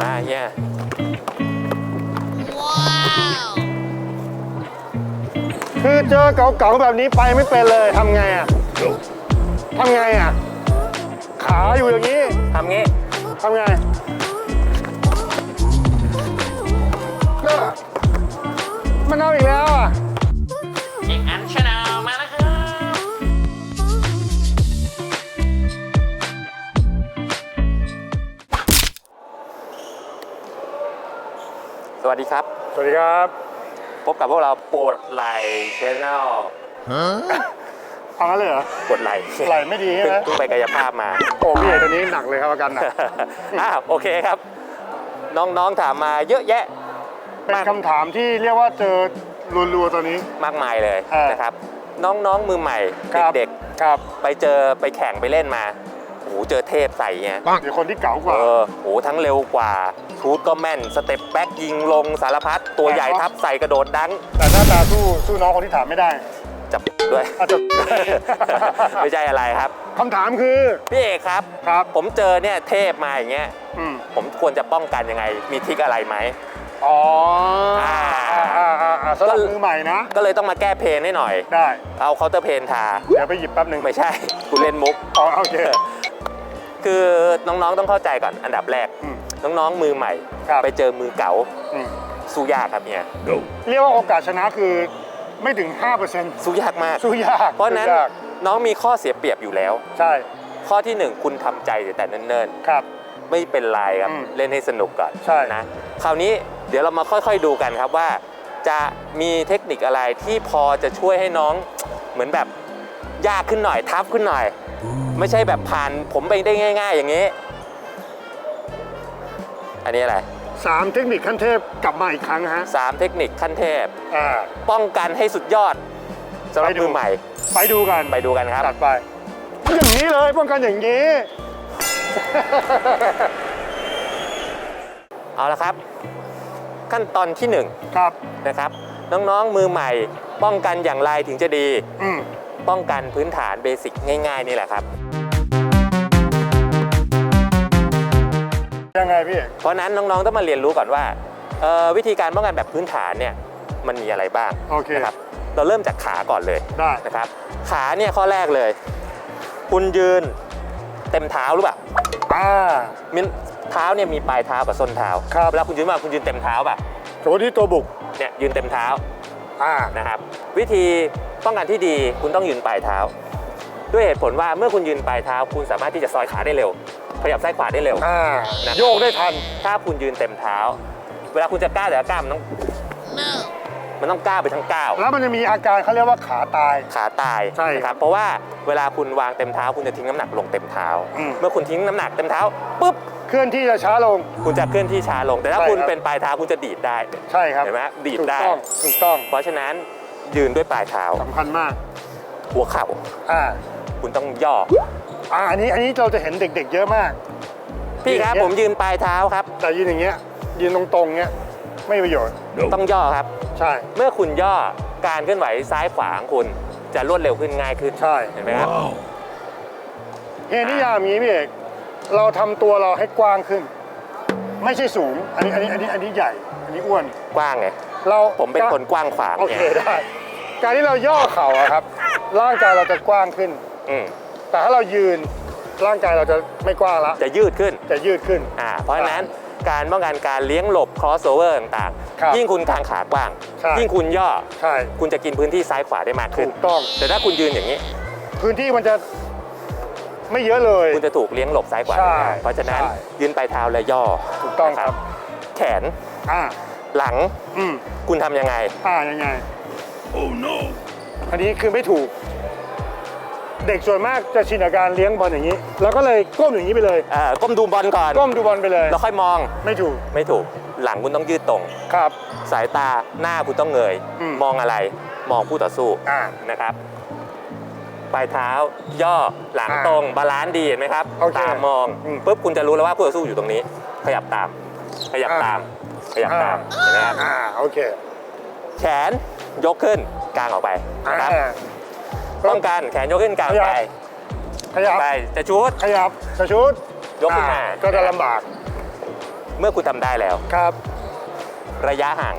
มาเฮียคือเจอเก่าๆแบบนี้ไปไม่เป็นเลยทำไงอะทำไงอะ ขาอยู่อย่างนี้ทำงี้ทำไงก็มันเอาอีกแล้วอะ สวัสดีครับ สวัสดีครับ พบกับพวกเราปวดไหล่ชแนลเอางั้นเลยเหรอ ปวดไหล่ไหล่ไม่ดีใช่ไหมเพิ่งไปกายภาพมา โอ้พี่เอกตัวนี้หนักเลยครับอาการหนักอ้าวโอเคครับ น้องๆถามมาเยอะแยะ เป็นคำถามที่เรียกว่าเจอรัวๆตัวนี้ มากมายเลยเออนะครับ น้องๆมือใหม่ครับ เด็กครับๆไปเจอไปแข่งไปเล่นมาโอ้โหเจอเทพใส่เงี้ย เดี๋ยวคนที่เก๋ากว่า เออโหทั้งเร็วกว่า ชูดก็แม่น สเต็ปแบ็กยิงลงสารพัดตัวใหญ่ทับใส่กระโดดดัง แต่หน้าตาสู้สู้น้องคนที่ถามไม่ได้ จับด้วย อาจจะ ไม่ใช่อะไรครับ คำถามคือ พี่เอกครับ ครับ ผมเจอเนี่ยเทพมาอย่างเงี้ย อืมผมควรจะป้องกันยังไง มีทริกอะไรไหม อ๋ออ่าอ่า อ่าอ่าอ่าสำหรับมือใหม่นะ ก็เลยต้องมาแก้เพลนให้หน่อย ได้ เอาเคาน์เตอร์เพลนทา เดี๋ยวไปหยิบแป๊บหนึ่งไม่ใช่คุณเล่นมุก อ๋อโอเค คือน้องๆต้องเข้าใจก่อนอันดับแรก อืม น้องๆมือใหม่ ครับ ไปเจอมือเก๋าอืมสู้ยากครับเนี่ยเรียกว่าโอกาสชนะคือไม่ถึง 5%สู้ยากมาก สู้ยากเพราะฉะนั้นสู้ยากน้องมีข้อเสียเปรียบอยู่แล้ว ใช่ข้อที่หนึ่งคุณทำใจแต่เนิ่นครับ ๆ ไม่เป็นไรครับ อืมเล่นให้สนุกก่อนใช่ นะคราวนี้เดี๋ยวเรามาค่อยๆดูกันครับว่า จะมีเทคนิคอะไรที่พอจะช่วยให้น้องเหมือนแบบยากขึ้นหน่อยทับขึ้นหน่อย ไม่ใช่แบบผ่านผมไปได้ง่าย ๆ อย่างนี้ อันนี้อะไรสามเทคนิคขั้นเทพกลับมาอีกครั้งฮะสามเทคนิคขั้นเทพ อ่า ป้องกันให้สุดยอดสำหรับไปดู มือใหม่ ไปดูกันไปดูกันครับ จัดไป อย่างนี้เลยป้องกันอย่างนี้ เอาละครับ ขั้นตอนที่หนึ่งครับ นะครับ น้องๆมือใหม่ ป้องกันอย่างไรถึงจะดี อืมป้องกันพื้นฐานเบสิกง่ายๆนี่แหละครับ ยังไงพี่เอกเพราะฉะนั้นน้องๆต้องมาเรียนรู้ก่อนว่าเอ่อวิธีการป้องกันแบบพื้นฐานเนี่ยมันมีอะไรบ้างโอเคนะครับเราเริ่มจากขาก่อนเลยได้นะครับ ขาเนี่ยข้อแรกเลย คุณยืนเต็มเท้าหรือเปล่าอ่ามินเท้าเนี่ยมีปลายเท้ากับส้นเท้าครับเวลาคุณยืนมาคุณยืนเต็มเท้าป่ะโจที่ตัวบุกเนี่ยยืนเต็มเท้าอ่านะครับ วิธีป้องกันที่ดีคุณต้องยืนปลายเท้า ด้วยเหตุผลว่าเมื่อคุณยืนปลายเท้า คุณสามารถที่จะซอยขาได้เร็ว ขยับซ้ายขวาได้เร็ว อ่านะ โยกได้ทัน ถ้าคุณยืนเต็มเท้า เวลาคุณจะก้าวแต่ละก้าวมันต้องมันต้องก้าวไปทั้งก้าวแล้วมันจะมีอาการเขาเรียกว่าขาตาย ขาตายใช่นะครับเพราะว่าเวลาคุณวางเต็มเท้า คุณจะทิ้งน้ำหนักลงเต็มเท้า อืม เมื่อคุณทิ้งน้ำหนักเต็มเท้าปุ๊บเคลื่อนที่จะช้าลง คุณจะเคลื่อนที่ช้าลง แต่ถ้าใช่คุณครับ เป็นปลายเท้าคุณจะดีดได้ ใช่ครับเห็นไหมดีดถูกได้ ต้องถูกต้องเพราะฉะนั้นยืนด้วยปลายเท้าสำคัญมากหัวเข่า อ่าคุณต้องย่อ อ่าอันนี้อันนี้เราจะเห็นเด็ก ๆ เยอะมาก พี่ครับอย่างเงี้ยผมยืนปลายเท้าครับ แต่ยืนอย่างเงี้ยยืนตรงๆเงี้ยไม่มีประโยชน์ต้องย่อครับ ใช่ เมื่อคุณย่อการเคลื่อนไหวซ้ายขวาของคุณจะรวดเร็วขึ้นง่ายขึ้นใช่ เห็นไหมครับเฮนิยามอย่างนี้พี่เอกเราทำตัวเราให้กว้างขึ้น ไม่ใช่สูง อันนี้อันนี้อันนี้อันนี้ใหญ่ อันนี้อ้วน กว้างไงเราผมเป็นคนกว้างขวางโอเคเนี่ยได้ การที่เราย่อเข่าอะครับ ร่างกายเราจะกว้างขึ้น อืม แต่ถ้าเรายืนร่างกายเราจะไม่กว้างละจะยืดขึ้นจะยืดขึ้น อ่าเพราะฉะนั้นการป้องกันการเลี้ยงหลบ crossover ต่างครับๆยิ่งคุณทางขากว้างใช่ยิ่งคุณย่อใช่คุณจะกินพื้นที่ซ้ายขวาได้มากขึ้นถูกต้อง แต่ถ้าคุณยืนอย่างนี้ พื้นที่มันจะไม่เยอะเลย คุณจะถูกเลี้ยงหลบซ้ายขวาใช่ได้ง่ายเพราะฉะนั้นใช่ยืนปลายเท้าและย่อ ถูกต้องครับ แขนอ่าหลังอืมคุณทำยังไง อ่ายังไงอันนี้คือไม่ถูก เด็กส่วนมากจะชินกับการเลี้ยงบอลอย่างนี้ แล้วก็เลยก้มอย่างนี้ไปเลยเอ่อก้มดูบอลก่อนก้มดูบอลไปเลย แล้วค่อยมองไม่ถูกไม่ถูกหลังคุณต้องยืดตรง ครับ สายตาหน้าคุณต้องเงย อืมมองอะไรมองผู้ต่อสู้อ่านะครับปลายเท้าย่อหลังอ่าตรงบาลานซ์ดีเห็นไหมครับโอเคตามมองอืมปุ๊บคุณจะรู้แล้วว่าผู้ต่อสู้อยู่ตรงนี้ ขยับตาม ขยับอ่า ตาม ขยับตามเห็นไหมครับอ่าโอเคแขนยกขึ้นกางออกไปอ่านะครับ ป้องกันแขนยกขึ้นกางออกไปขยับ ไปจะชุด ขยับจะชุดยกขึ้นมา อ่ก็จะลำบากเมื่อคุณทำได้แล้ว ครับ ระยะห่าง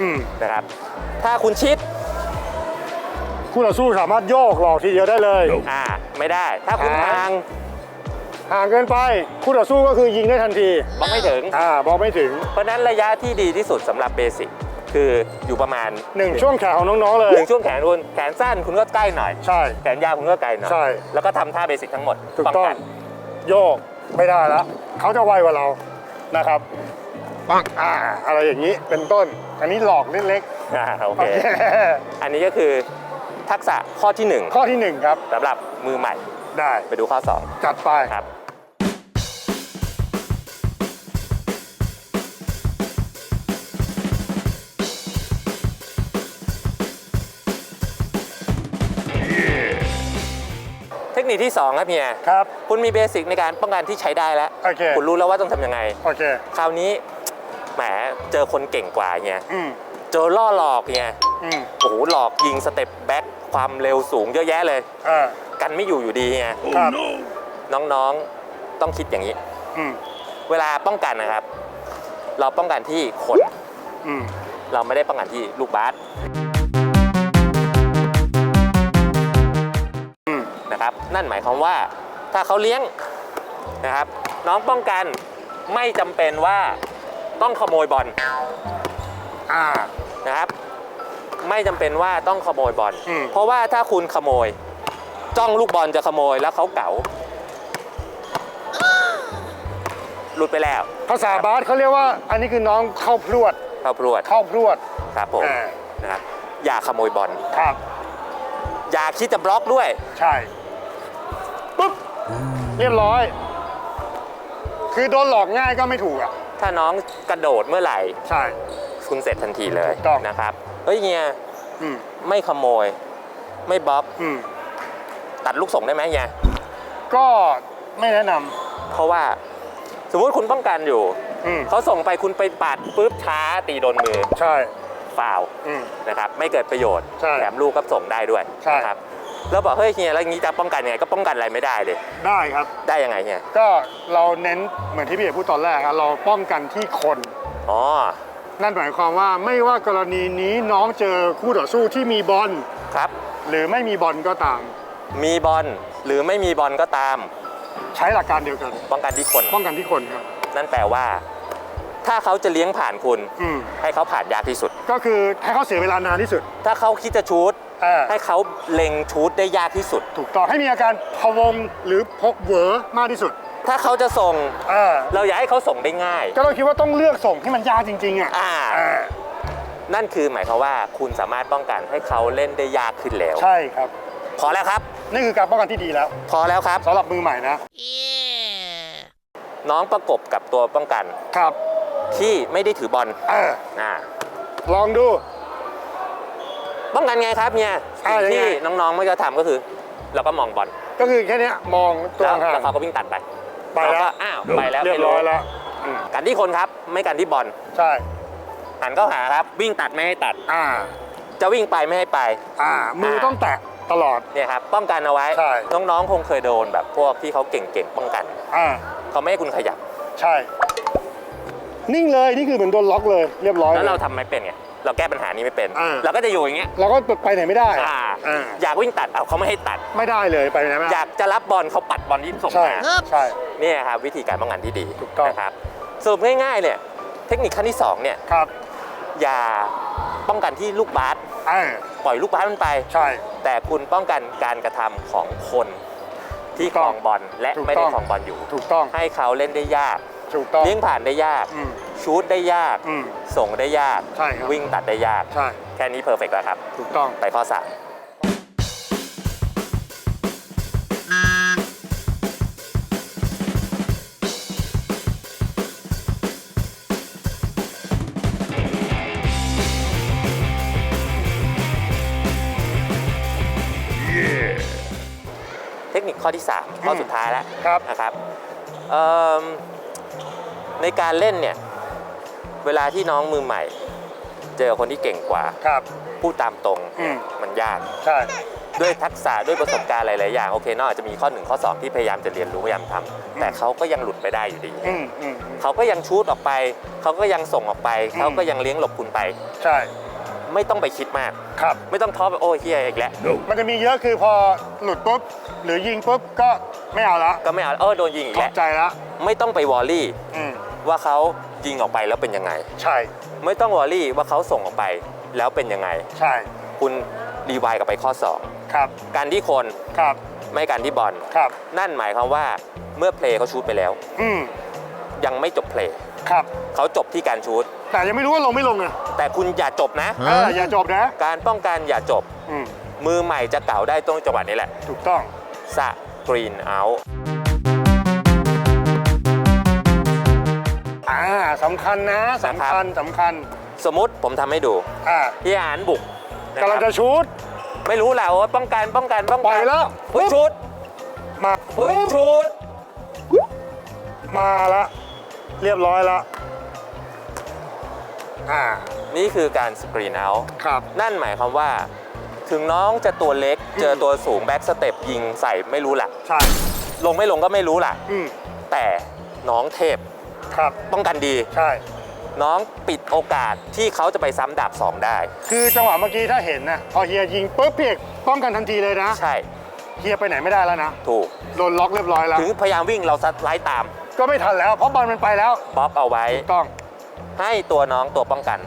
อืมนะครับ ถ้าคุณชิดคู่ต่อสู้สามารถโยกหลอกทีเดียวได้เลย อ่าไม่ได้ ถ้าคุณอ่า ห่างห่างเกินไปคู่ต่อสู้ก็คือยิงได้ทันทีบล็อกไม่ถึง อ่าบอกไม่ถึง เพราะฉะนั้นระยะที่ดีที่สุดสำหรับเบสิกคือ อยู่ประมาณหนึ่งช่วงแขนของน้องๆเลยหนึ่งช่วงแขนคุณแขนสั้นคุณก็ใกล้หน่อย ใช่ แขนยาวคุณก็ไกลหน่อยใช่ แล้วก็ทำท่าเบสิกทั้งหมดถูกป้องต้องกันโยกไม่ได้แล้วเขาจะไวกว่าเรานะครับปังอ่าอะไรอย่างนี้เป็นต้น อันนี้หลอกเล็กอ่าโอๆเคอันนี้ก็คือทักษะข้อที่หนึ่งข้อที่หนึ่งครับสำหรับมือใหม่ได้ไปดูข้อสองจัดไป ครับ คนิคที่2ครับเฮียครับ คุณมีเบสิกในการป้องกันที่ใช้ได้แล้วโอเคคุณรู้แล้วว่าต้องทำยังไง โอเค คราวนี้แหมเจอคนเก่งกว่าเฮียอืมเจอล่อหลอกเฮียอืมโอ้โหหลอกยิงสเต็ปแบ็คความเร็วสูงเยอะแยะเลยอ่ากันไม่อยู่อยู่ดีเฮียครับน้องๆต้องคิดอย่างนี้ อืมเวลาป้องกันนะครับ เราป้องกันที่คน อืมเราไม่ได้ป้องกันที่ลูกบาส นะครับ นั่นหมายความว่าถ้าเขาเลี้ยงนะครับ น้องป้องกันไม่จำเป็นว่าต้องขโมยบอลอ่านะครับ ไม่จำเป็นว่าต้องขโมยบอลอืมเพราะว่าถ้าคุณขโมย จ้องลูกบอลจะขโมยแล้วเขาเก๋าหลุดไปแล้ว ภาษาบาสเขาเรียกว่า อันนี้คือน้องเข้าพรวด เข้าพรวดเข้าพรวดครับผมอ่านะครับอย่าขโมยบอลครับ อย่าคิดจะบล็อกด้วย ใช่ ปุ๊บเรียบร้อย คือโดนหลอกง่ายก็ไม่ถูกอะ ถ้าน้องกระโดดเมื่อไหร่ ใช่ คุณเสร็จทันทีเลยถูกต้อง นะครับเฮ้ยเฮียอืมไม่ขโมย ไม่บล็อกอืมตัดลูกส่งได้ไหมเฮียก็ไม่แนะนำเพราะว่าสมมุติคุณป้องกันอยู่อืมเขาส่งไปคุณไปปัดปุ๊บช้าตีโดนมือใช่ ฟาวล์อืม นะครับ ไม่เกิดประโยชน์ใช่แถมลูกก็ส่งได้ด้วยใช่ นะครับ แล้วบอกเฮ้ยเฮียแล้วอย่างนี้จะป้องกันยังไงก็ป้องกันอะไรไม่ได้เลยได้ครับ ได้ยังไงเฮียก็เราเน้นเหมือนที่พี่เอกพูดตอนแรกครับเราป้องกันที่คน อ๋อนั่นหมายความว่าไม่ว่ากรณีนี้น้องเจอคู่ต่อสู้ที่มีบอลครับ หรือไม่มีบอลก็ตาม มีบอลหรือไม่มีบอลก็ตาม ใช้หลักการเดียวกัน ป้องกันที่คน ป้องกันที่คนครับนั่นแปลว่า ถ้าเขาจะเลี้ยงผ่านคุณ อืมให้เขาผ่านยากที่สุด ก็คือให้เขาเสียเวลานานที่สุด ถ้าเขาคิดจะชูด อ่า ให้เขาเล็งชูดได้ยากที่สุด ถูกต้องให้มีอาการพะวงหรือพกเหวอมากที่สุดถ้าเขาจะส่ง อ่าเราอยากให้เขาส่งได้ง่าย ก็เราคิดว่าต้องเลือกส่งที่มันยากจริง ๆ อะอ่า อ่านั่นคือหมายความว่าคุณสามารถป้องกันให้เขาเล่นได้ยากขึ้นแล้ว ใช่ครับ พอแล้วครับ นี่คือการป้องกันที่ดีแล้วพอแล้วครับ สำหรับมือใหม่นะ น้องประกบกับตัวป้องกันครับที่ไม่ได้ถือบอลเอออ่าลองดู ป้องกันไงครับเนี่ยอ่าสิ่งยังไงที่น้องๆไม่จะทำก็คือ เราก็มองบอลก็คือแค่เนี้ยมองตัวแล้วห่าง แล้วเขาก็วิ่งตัดไปไปแล้ว เราก็อ้าวไปแล้วเรียบไม่ร้อยแล้วอืมกันที่คนครับไม่กันที่บอลใช่ หันเข้าหาครับ วิ่งตัดไม่ให้ตัด อ่า จะวิ่งไปไม่ให้ไป อ่า มือต้องแตะตลอด เนี่ยครับป้องกันเอาไว้ ใช่ น้องๆ คงเคยโดนแบบพวกที่เขาเก่งๆ ป้องกัน อ่า เขาไม่ให้คุณขยับ ใช่ นิ่งเลย นี่คือเหมือนโดนล็อกเลย เรียบร้อยแล้วเราลยทำไม่เป็นไง เราแก้ปัญหานี้ไม่เป็น อ่า เราก็จะอยู่อย่างเงี้ยเราก็ไปไหนไม่ได้อ่าอ่าอยากวิ่งตัดเอาเขาไม่ให้ตัด ไม่ได้เลยไปไหนไม่อได้ยากจะรับบอลเขาปัดบอลที่ส่งใช่มาใช่ เนี่ยครับวิธีการป้องกันที่ดีถูกต้อง นะครับสรุปง่ายๆเนี่ยเทคนิคขั้นที่สองเนี่ยครับอย่าป้องกันที่ลูกบาสอ่าปล่อยลูกบาสมันไป ใช่ แต่คุณป้องกันการกระทำของคนที่ถูกคต้ลององบอลและถูกไม่ได้ต้องคลองบอลอยู่ ถูกต้องให้เขาเล่นได้ยากถูกต้องเลี้ยงผ่านได้ยาก อืม ชูดได้ยาก อืม ส่งได้ยาก ใช่ครับ วิ่งตัดได้ยาก ใช่ แค่นี้เพอร์เฟกต์แล้วครับ ถูกต้อง ไปข้อสามเทคนิคข้อที่ 3 ข้อสุดท้ายแล้วครับ นะครับเอิ่มในการเล่นเนี่ย เวลาที่น้องมือใหม่ เจอคนที่เก่งกว่าครับ พูดตามตรงอืม มันยาก ใช่ ด้วยทักษะด้วยประสบการณ์หลาย ๆ อย่าง โอเคเน้องอาจจะมีข้อหนึ่งข้อสองที่พยายามจะเรียนรู้พยายามทำแต่เขาก็ยังหลุดไปได้อยู่ดี อืมอืมอืม เขาก็ยังชูดออกไป เขาก็ยังส่งออกไป อืม เขาก็ยังเลี้ยงหลบคุณไป ใช่ ไม่ต้องไปคิดมาก ครับ ไม่ต้องท้อไปโอ้เฮียอีกแล้ว มันจะมีเยอะคือพอหลุดปุ๊บ หรือยิงปุ๊บ ก็ไม่เอาละก็ไม่เอาเออโดนยิงอีกขอแล้บว ใจละไม่ต้องไปวอลลี่ อืม ว่าเขา ยิงออกไปแล้วเป็นยังไง ใช่ ไม่ต้องวอลลี่ว่าเขาส่งออกไปแล้วเป็นยังไง ใช่ คุณรีไวายกลับไปข้อ ครับ 2 การที่คนครับ ไม่การที่บอลครับ นั่นหมายความว่าเมื่อเพลย์เขาชูดไปแล้ว อืมยังไม่จบเพลย์ครับ เขาจบที่การชูดแต่ยังไม่รู้ว่าลงไม่ลงอะแต่คุณอย่าจบนะ เอออย่าจบนะ การป้องกันอย่าจบ อืมมือใหม่จะเก่าได้ตรงจังหวะนี้แหละถูกต้องสกรีนเอา อ่าสำคัญนะสำคัญสำคัญสมมติผมทำให้ดูอ่าพี่อานบุกนะคกำลัรังบจะชูด ไม่รู้แหละว่าป้องกันป้องกันป้องปล่กัอยแล้ว เฮ้ยชุดมาเฮ้ยชุดมาละเรียบร้อยละอ่านี่คือการสกรีนเอาครับ นั่นหมายความว่า ถึงน้องจะตัวเล็กเจอตัวสูงแบ็กสเต็ปยิงใส่ไม่รู้ล่ะใช่ลงไม่ลงก็ไม่รู้ล่ะอืมแต่น้องเทพ ครับ ป้องกันดี ใช่ น้องปิดโอกาสที่เขาจะไปซ้ำดาบสองได้ คือจังหวะเมื่อกี้ถ้าเห็นนะพอเฮียยิงปุ๊บพี่เอกป้องกันทันทีเลยนะ ใช่ เฮียไปไหนไม่ได้แล้วนะ ถูก โดนล็อกเรียบร้อยแล้ว ถึงพยายามวิ่งเราซัดไล่ตามก็ไม่ทันแล้ว เพราะบอลมันไปแล้วบล็อกเอาไว้ ถูกต้องให้ตัวน้องตัวป้องกัน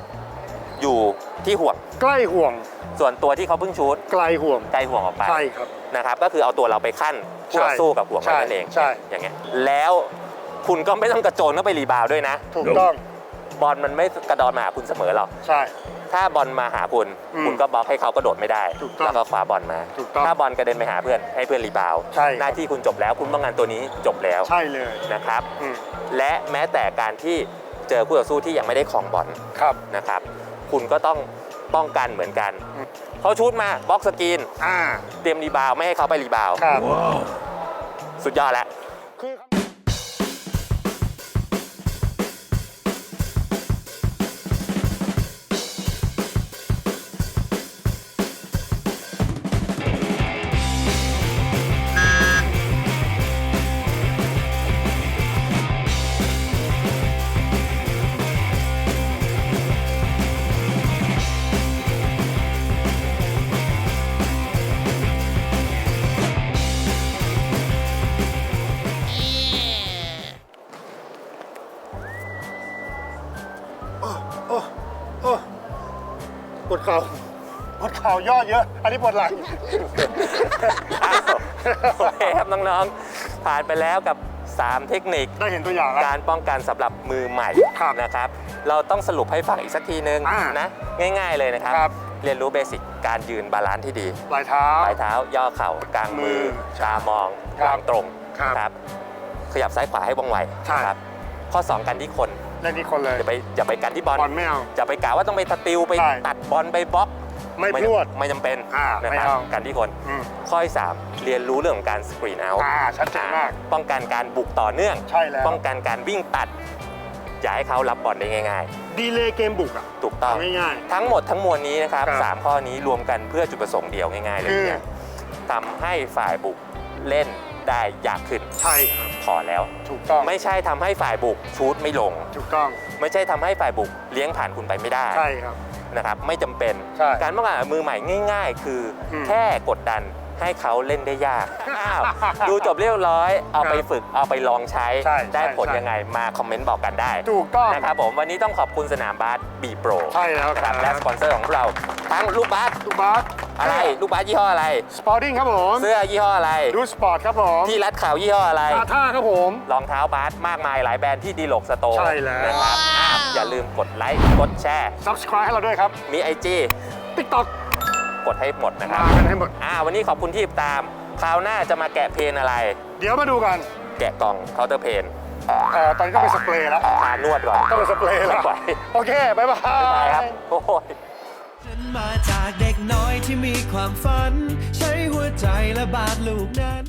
อยู่ที่ห่วง ใกล้ห่วงส่วนตัวที่เขาเพิ่งชูดไกลห่วงไกลห่วงออกไป ใช่ครับ นะครับก็คือเอาตัวเราไปขั้นใช่คู่ต่อสู้กับห่วงใช่มันนั่นเองใช่ อย่างเงี้ยแล้ว คุณก็ไม่ต้องกระโจนเข้าไปรีบาวด์ด้วยนะ ถูกต้องบอลมันไม่กระดอนมาหาคุณเสมอหรอก ใช่ ถ้าบอลมาหาคุณ อืมคุณก็บล็อกให้เขากระโดดไม่ได้ ถูกต้องแล้วก็คว้าบอลมา ถูกต้องถ้าบอลกระเด็นไปหาเพื่อนให้เพื่อนรีบาวด์ใช่ หน้าที่คุณจบแล้ว คุณป้องกันตัวนี้จบแล้วใช่เลยนะครับ อืมและแม้แต่การที่เจอคู่ต่อสู้ที่ยังไม่ได้ของบอลครับ นะครับ คุณก็ต้องป้องกันเหมือนกัน อืม เขาชูดมาบล็อกสกรีนอ่าเตรียมรีบาวด์ไม่ให้เขาไปรีบาวด์ครับ สุดยอดแล้ว เข่าปวดเข่าย่อเยอะ อันนี้ปวดหลังอ้าวโอเคครับน้องๆ ผ่านไปแล้วกับ 3 เทคนิค ได้เห็นตัวอย่างแล้ว การป้องกันสำหรับมือใหม่ครับนะครับ เราต้องสรุปให้ฟังอีกสักทีนึงอ่านะง่ายๆเลยนะครับ ครับ เรียนรู้เบสิกการยืนบาลานซ์ที่ดีปลายเท้า ปลายเท้าย่อเข่ากลางมือมือตามองครับวางตรงครับครับขยับซ้ายขวาให้ว่องไวใช่ นะครับข้อ 2 กันที่คน เล่นที่คนเลยอย่าไปอย่าไปกันที่บอลบอลไม่เอา อย่าไปกะว่าต้องไปตะติวไปใช่ ตัดบอลไปบล็อก ไม่พรวด ไม่จำเป็นอ่านะไม่ครับเอากันที่คน อืม ข้อที่3เรียนรู้เรื่องของการสกรีนเอาอ่าชัดเจนมาก ป้องกันการบุกต่อเนื่อง ใช่แล้วป้องกันการวิ่งตัด อย่าให้เขารับบอลได้ง่าย ดีเลย์เกมบุกอะๆ ถูกต้อง ง่าย ทั้งหมดทั้งมวลนี้นะครับครับสามข้อนี้รวมกันเพื่อจุดประสงค์เดียวง่ายๆเลยคือ เนี่ยทำให้ฝ่ายบุกเล่นได้ยากขึ้น ๆ ใช่ครับ พอแล้ว ถูกต้องไม่ใช่ทำให้ฝ่ายบุกชูดไม่ลง ถูกต้องไม่ใช่ทำให้ฝ่ายบุกเลี้ยงผ่านคุณไปไม่ได้ใช่ครับ นะครับไม่จำเป็น ใช่การป้องกันมือใหม่ง่าย ๆ คืออมแค่กดดันให้เขาเล่นได้ยาก อ้าวดูจบเรียบร้อย เอาไปครับฝึกเอาไปลองใช้ ใช่ได้ใช่ผลใช่ ยังไงมาคอมเมนต์บอกกันได้ ถูกต้อง นะครับผมวันนี้ต้องขอบคุณสนามบาสบีโปรใช่แล้วนะคครัรับบและสปอนเซอร์ของเราทั้งลูกบาส ลูกบาส อะไร ลูกบาสยี่ห้ออะไร สปอร์ติ้งครับผม เสื้อยี่ห้ออะไร ดูสปอร์ตครับผมที่รัดข่าวยี่ห้ออะไรซาท่าครับผม รองเท้าบาสมากมายหลายแบรนด์ที่ดีโลกสโตร์ใช่แล้ว นะครับอ้าวอย่าลืมกดไลค์ กดแชร์ subscribe ให้เราด้วยครับ มีไอจี TikTok กดให้หมดนะครับมากันให้หมด อ่าวันนี้ขอบคุณที่ติดตาม คราวหน้าจะมาแกะเพนอะไร เดี๋ยวมาดูกันแกะกล่องเคาน์เตอร์เพนเอ่อตอนนี้ต้องไปสเปรย์แล้ว ทานวดก่อนต้องไปสเปรย์แล้ว ไม่ไหวโอเค บ๊ายบาไปครับยโอ้ย ฉันมาจากเด็กน้อยที่มีความฝัน ใช้หัวใจและบาดลูกนั้น